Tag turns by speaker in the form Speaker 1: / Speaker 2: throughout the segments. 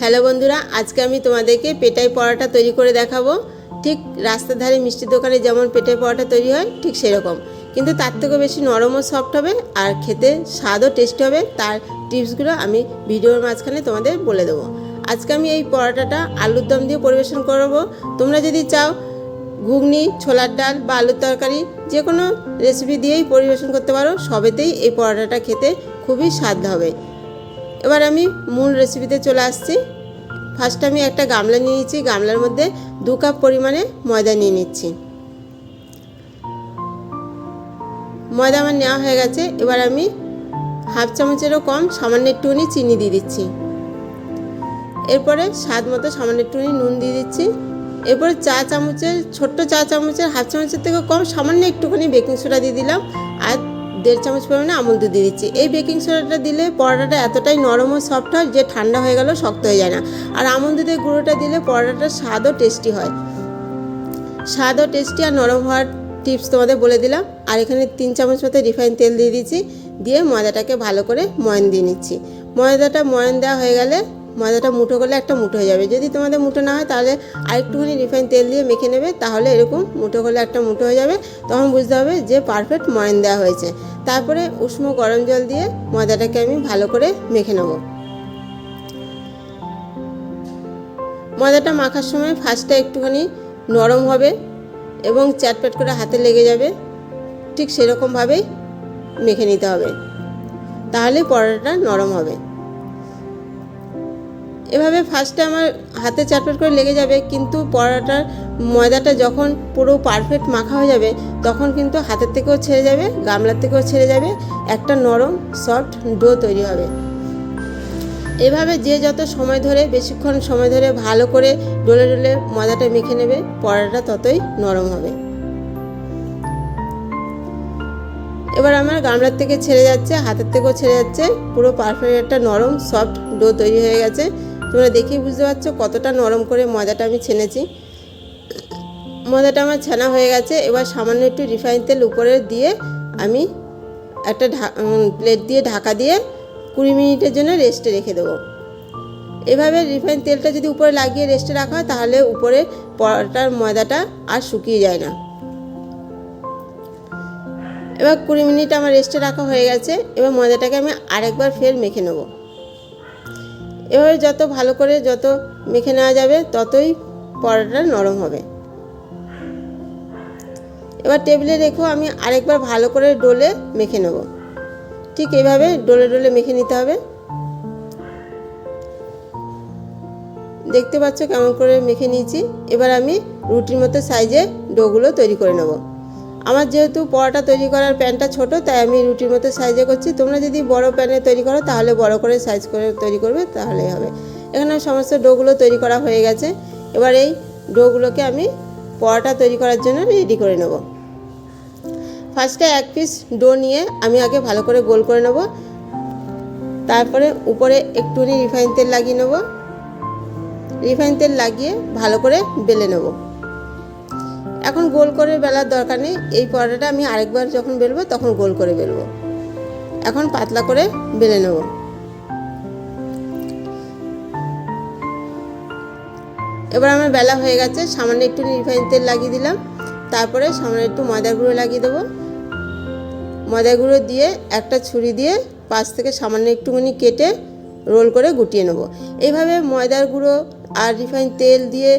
Speaker 1: Hello বন্ধুরা, আজকে আমি তোমাদেরকে পেটাই পরোটা তৈরি করে দেখাবো। ঠিক রাস্তার ধারে মিষ্টির দোকানে যেমন পেটাই পরোটা তৈরি হয়, ঠিক সেরকম। কিন্তু তার থেকেও বেশি নরম ও সফট হবে আর খেতে স্বাদও টেস্টি হবে, তার টিপসগুলো আমি ভিডিওর মাঝখানে তোমাদের বলে দেবো। আজকে আমি এই পরোটাটা আলুর দম দিয়ে পরিবেশন করব। তোমরা যদি চাও ঘুগনি, ছোলার ডাল বা আলুর তরকারি যে কোনো রেসিপি দিয়েই পরিবেশন করতে পারো, সবেতেই এই পরোটাটা খেতে খুবই স্বাদ হবে। এবার আমি মূল রেসিপিতে চলে আসছি। ফার্স্ট আমি একটা গামলা নিয়ে নিচ্ছি গামলার মধ্যে দু কাপ পরিমাণে ময়দা নিয়ে নিচ্ছি। ময়দা আমার নেওয়া হয়ে গেছে, এবার আমি হাফ চামচেরও কম সামান্য একটুখানি চিনি দিয়ে দিচ্ছি। এরপরে স্বাদ মতো সামান্য একটুখানি নুন দিয়ে দিচ্ছি। এরপরে চা চামচের, ছোট্ট চা চামচের, হাফ চামচের থেকে কম সামান্য একটুখানি বেকিং সোডা দিয়ে দিলাম। আর দেড় চামচ পরিমাণে আমুল দুধ দিয়ে দিচ্ছি। এই বেকিং সোডাটা দিলে পরোটাটা এতটাই নরম ও সফট হয় যে ঠান্ডা হয়ে গেলেও শক্ত হয়ে যায় না। আর আমুল দুধের গুঁড়োটা দিলে পরোটাটার স্বাদও টেস্টি হয়। স্বাদও টেস্টি আর নরম হওয়ার টিপস তোমাদের বলে দিলাম। আর এখানে তিন চামচ মতো রিফাইন তেল দিয়ে দিচ্ছি। দিয়ে ময়দাটাকে ভালো করে ময়ন দিয়ে নিচ্ছি। ময়দাটা ময়ন দেওয়া হয়ে গেলে ময়দাটা মুঠো করলে একটা মুঠো হয়ে যাবে। যদি তোমাদের মুঠো না হয় তাহলে আরেকটুখানি রিফাইন তেল দিয়ে মেখে নেবে, তাহলে এরকম মুঠো করলে একটা মুঠো হয়ে যাবে। তখন বুঝতে হবে যে পারফেক্ট ময়ন দেওয়া হয়েছে। তারপরে উষ্ণ গরম জল দিয়ে ময়দাটাকে আমি ভালো করে মেখে নেব। ময়দাটা মাখার সময় ফার্স্টটা একটুখানি নরম হবে এবং চ্যাটপ্যাট করে হাতে লেগে যাবে। ঠিক সেরকমভাবেই মেখে নিতে হবে। তাহলে পরোটাটা নরম হবে। এভাবে ফার্স্টে আমার হাতে চাটপাট করে লেগে যাবে, কিন্তু পরোটার ময়দাটা যখন পুরো পারফেক্ট মাখা হয়ে যাবে, তখন কিন্তু হাতের থেকেও ছেড়ে যাবে, গামলার থেকেও ছেড়ে যাবে, একটা নরম সফট ডো তৈরি হবে। এভাবে যে যত সময় ধরে, বেশিক্ষণ সময় ধরে ভালো করে ডলে ডলে ময়দাটা মেখে নেবে পরোটাটা ততই নরম হবে। এবার আমার গামলার থেকে ছেড়ে যাচ্ছে, হাতের থেকেও ছেড়ে যাচ্ছে, পুরো পারফেক্ট একটা নরম সফট ডো তৈরি হয়ে গেছে। তোমরা দেখেই বুঝতে পারছ কতটা নরম করে ময়দাটা আমি ছেনেছি। ময়দাটা আমার ছানা হয়ে গেছে, এবার সামান্য একটু রিফাইন তেল উপরে দিয়ে আমি একটা প্লেট দিয়ে ঢাকা দিয়ে কুড়ি মিনিটের জন্য রেস্টে রেখে দেবো। এভাবে রিফাইন তেলটা যদি উপরে লাগিয়ে রেস্টে রাখা হয়, তাহলে উপরে পরোটার ময়দাটা আর শুকিয়ে যায় না। এবার কুড়ি মিনিট আমার রেস্টে রাখা হয়ে গেছে, এবার ময়দাটাকে আমি আরেকবার ফের মেখে নেব। এভাবে যত ভালো করে যত মেখে নেওয়া যাবে, ততই পরোটা নরম হবে। এবার টেবিলে রেখেও আমি আরেকবার ভালো করে ডোলে মেখে নেব। ঠিক এভাবে ডোলে ডোলে মেখে নিতে হবে। দেখতে পাচ্ছ কেমন করে মেখে নিয়েছি। এবার আমি রুটির মতো সাইজে ডোগুলো তৈরি করে নেব। আমার যেহেতু পরোটা তৈরি করার প্যানটা ছোট, তাই আমি রুটির মতো সাইজে করছি। তোমরা যদি বড় প্যানে তৈরি করো, তাহলে বড় করে সাইজ করে তৈরি করবে, তাহলেই হবে। এখানে সমস্ত ডোগুলো তৈরি করা হয়ে গেছে। এবার এই ডোগুলোকে আমি পরোটা তৈরি করার জন্য রেডি করে নেব। ফার্স্টে এক পিস ডো নিয়ে আমি আগে ভালো করে গোল করে নেব। তারপরে উপরে একটুখানি রিফাইন তেল লাগিয়ে নেব। রিফাইন তেল লাগিয়ে ভালো করে বেলে নেব। এখন গোল করে বেলার দরকার নেই। এই পরোটাটা আমি আরেকবার যখন বেলবো তখন গোল করে বেলবো। এখন পাতলা করে বেলে নেব। এবার আমার বেলা হয়ে গেছে, সামান্য একটু রিফাইন তেল লাগিয়ে দিলাম। তারপরে সামান্য একটু ময়দার গুঁড়ো লাগিয়ে দেবো। ময়দা গুঁড়ো দিয়ে একটা ছুরি দিয়ে পাশ থেকে সামান্য একটুখানি কেটে রোল করে গুটিয়ে নেব। এইভাবে ময়দার গুঁড়ো আর রিফাইন তেল দিয়ে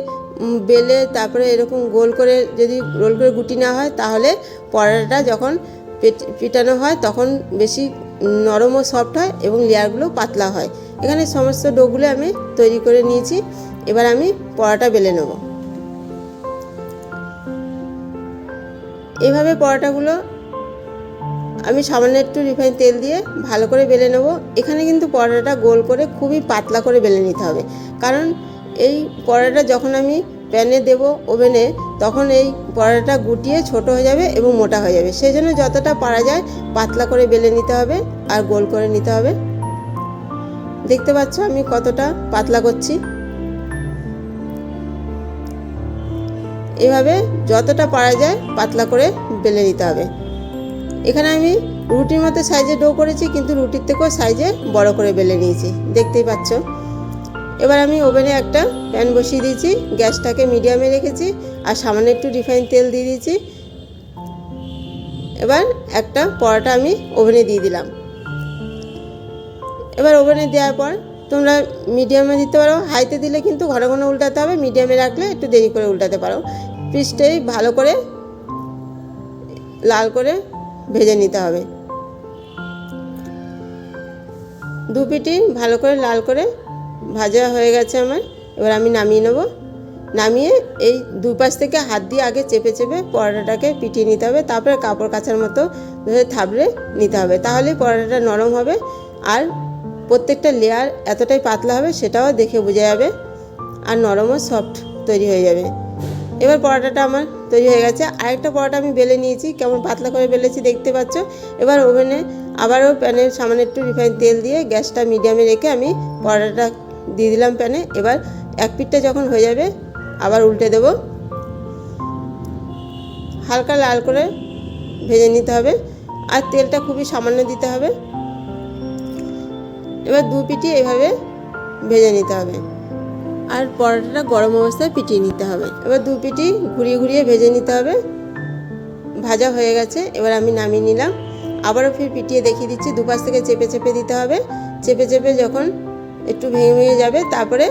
Speaker 1: বেলে তারপরে এরকম গোল করে যদি রোল করে গুটি না হয়, তাহলে পরোটাটা যখন পিটানো হয়, তখন বেশি নরম ও সফট হয় এবং লেয়ারগুলো পাতলা হয়। এখানে সমস্ত ডোগুলো আমি তৈরি করে নিয়েছি। এবার আমি পরোটা বেলে নেব। এভাবে পরোটাগুলো আমি সামান্য একটু রিফাইন তেল দিয়ে ভালো করে বেলে নেব। এখানে কিন্তু পরোটাটা গোল করে খুবই পাতলা করে বেলে নিতে হবে। কারণ এই পরোটা যখন আমি প্যানে দেব ওভেনে, তখন এই পরোটা গুটিয়ে ছোট হয়ে যাবে এবং মোটা হয়ে যাবে। সেই জন্য যতটা পারা যায় পাতলা করে বেলে নিতে হবে আর গোল করে নিতে হবে। দেখতে পাচ্ছ আমি কতটা পাতলা করছি? এভাবে যতটা পারা যায় পাতলা করে বেলে নিতে হবে। এখানে আমি রুটির মতো সাইজে ডো করেছি, কিন্তু রুটির থেকেও সাইজে বড় করে বেলে নিয়েছি। দেখতেই পাচ্ছ। এবার আমি ওভেনে একটা প্যান বসিয়ে দিয়েছি, গ্যাসটাকে মিডিয়ামে রেখেছি, আর সামান্য একটু রিফাইন তেল দিয়ে দিয়েছি। এবার একটা পরোটা আমি ওভেনে দিয়ে দিলাম। এবার ওভেনে দেওয়ার পর তোমরা মিডিয়ামে দিতে পারো, হাইতে দিলে কিন্তু ঘন ঘন উল্টাতে হবে, মিডিয়ামে রাখলে একটু দেরি করে উল্টাতে পারো। পিসটাই ভালো করে লাল করে ভেজে নিতে হবে। দু পিটি ভালো করে লাল করে ভাজা হয়ে গেছে আমার। এবার আমি নামিয়ে নেব। নামিয়ে এই দুপাশ থেকে হাত দিয়ে আগে চেপে চেপে পরোটাটাকে পিটিয়ে নিতে হবে। তারপরে কাপড় কাচার মতো ধরে থাবড়ে নিতে হবে। তাহলেই পরোটাটা নরম হবে। আর প্রত্যেকটা লেয়ার এতটাই পাতলা হবে সেটাও দেখে বোঝা যাবে। আর নরমও সফট তৈরি হয়ে যাবে। এবার পরোটাটা আমার তৈরি হয়ে গেছে। আরেকটা পরোটা আমি বেলে নিয়েছি। কেমন পাতলা করে বেলেছি দেখতে পাচ্ছ। এবার ওভেনে আবারও প্যানের সামান্য একটু রিফাইন তেল দিয়ে গ্যাসটা মিডিয়ামে রেখে আমি পরোটাটা দিয়ে দিলাম প্যানে। এবার এক পিঠটা যখন হয়ে যাবে, আবার উল্টে দেব। হালকা লাল করে ভেজে নিতে হবে। আর তেলটা খুবই সামান্য দিতে হবে। এবার দু পিটি এভাবে ভেজে নিতে হবে। আর পরোটাটা গরম অবস্থায় পিটিয়ে নিতে হবে। এবার দু পিটি ঘুরিয়ে ঘুরিয়ে ভেজে নিতে হবে। ভাজা হয়ে গেছে, এবার আমি নামিয়ে নিলাম। আবারও ফির পিটিয়ে দেখিয়ে দিচ্ছি, দুপাশ থেকে চেপে চেপে দিতে হবে। চেপে চেপে যখন একটু ভেঙে ভেঙে যাবে, তারপরে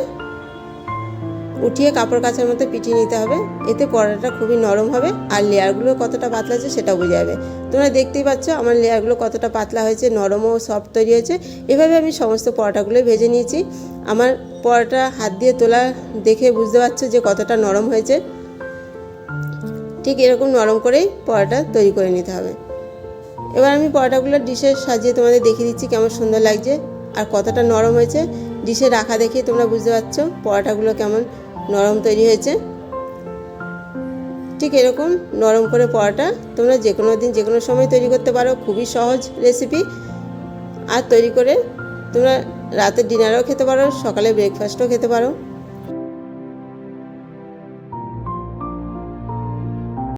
Speaker 1: উঠিয়ে কাপড় কাচার মতো পিটিয়ে নিতে হবে। এতে পরোটাটা খুবই নরম হবে আর লেয়ারগুলো কতটা পাতলা আছে সেটা বোঝা যাবে। তোমরা দেখতেই পাচ্ছ আমার লেয়ারগুলো কতটা পাতলা হয়েছে, নরম ও সফট তৈরি হয়েছে। এভাবে আমি সমস্ত পরোটাগুলো ভেজে নিয়েছি। আমার পরোটা হাত দিয়ে তোলা দেখে বুঝতে পারছ যে কতটা নরম হয়েছে। ঠিক এরকম নরম করেই পরোটা তৈরি করে নিতে হবে। এবার আমি পরোটাগুলো ডিশে সাজিয়ে তোমাদের দেখিয়ে দিচ্ছি কেমন সুন্দর লাগছে। আর কতটা নরম হয়েছে ডিশে রাখা দেখে তোমরা বুঝতে পারছ, পরোটাগুলো কেমন নরম তৈরি হয়েছে। ঠিক এরকম নরম করে পরোটা তোমরা যে কোনো দিন যে কোনো সময় তৈরি করতে পারো, খুবই সহজ রেসিপি আর তৈরি করে তোমরা রাতের ডিনারও খেতে পারো, সকালে ব্রেকফাস্টও খেতে পারো।